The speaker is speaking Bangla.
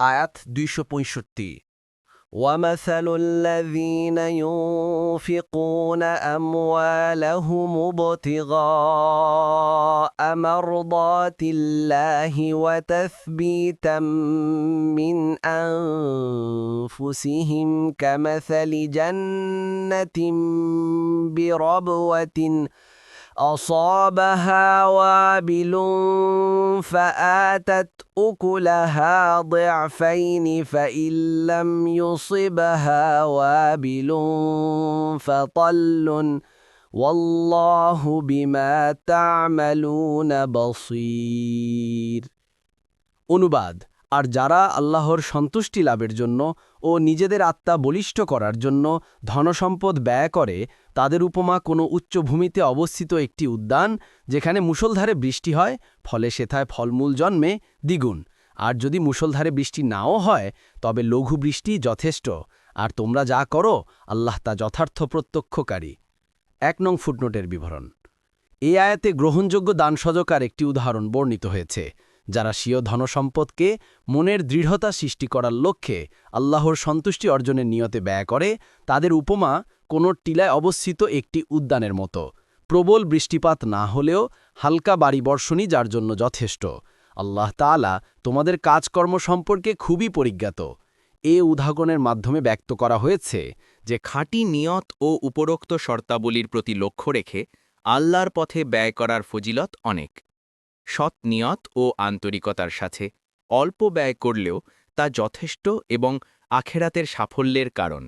আয়াত দুইশো পঁয়ষট্টি ومثل الذين ينفقون أموالهم ابتغاء مرضات الله وتثبيتا من أنفسهم كمثل جنة بربوة أصابها وابل فآتت أكلها ضعفين فإن لم يصبها وابل فطل والله بما تعملون بصير অনুবাদ আর যারা আল্লাহর সন্তুষ্টি লাভের জন্য ও নিজেদের আত্মা বলিষ্ঠ করার জন্য ধনসম্পদ ব্যয় করে, তাদের উপমা কোনো উচ্চভূমিতে অবস্থিত একটি উদ্যান, যেখানে মুষলধারে বৃষ্টি হয়, ফলে সেথায় ফলমূল জন্মে, দ্বিগুণ। আর যদি মুষলধারে বৃষ্টি নাও হয়, তবে লঘু বৃষ্টি যথেষ্ট। আর তোমরা যা করো, আল্লাহ তা যথার্থ প্রত্যক্ষকারী। এক নং ফুটনোটের বিবরণ। এই আয়াতে গ্রহণযোগ্য দান দানসজকার একটি উদাহরণ বর্ণিত হয়েছে। যারা স্বীয় ধনসম্পদকে মনের দৃঢ়তা সৃষ্টি করার লক্ষ্যে আল্লাহর সন্তুষ্টি অর্জনের নিয়তে ব্যয় করে, তাদের উপমা কোনো টিলায় অবস্থিত একটি উদ্যানের মতো। প্রবল বৃষ্টিপাত না হলেও হালকা বাড়ি বর্ষণই যার জন্য যথেষ্ট। আল্লাহ তাআলা তোমাদের কাজকর্ম সম্পর্কে খুবই পরিজ্ঞাত। এ উদাহরণের মাধ্যমে ব্যক্ত করা হয়েছে যে খাঁটি নিয়ত ও উপরোক্ত শর্তাবলীর প্রতি লক্ষ্য রেখে আল্লাহর পথে ব্যয় করার ফজিলত অনেক। সৎ নিয়ত ও আন্তরিকতার সাথে অল্প ব্যয় করলেও তা যথেষ্ট এবং আখেরাতের সাফল্যের কারণ।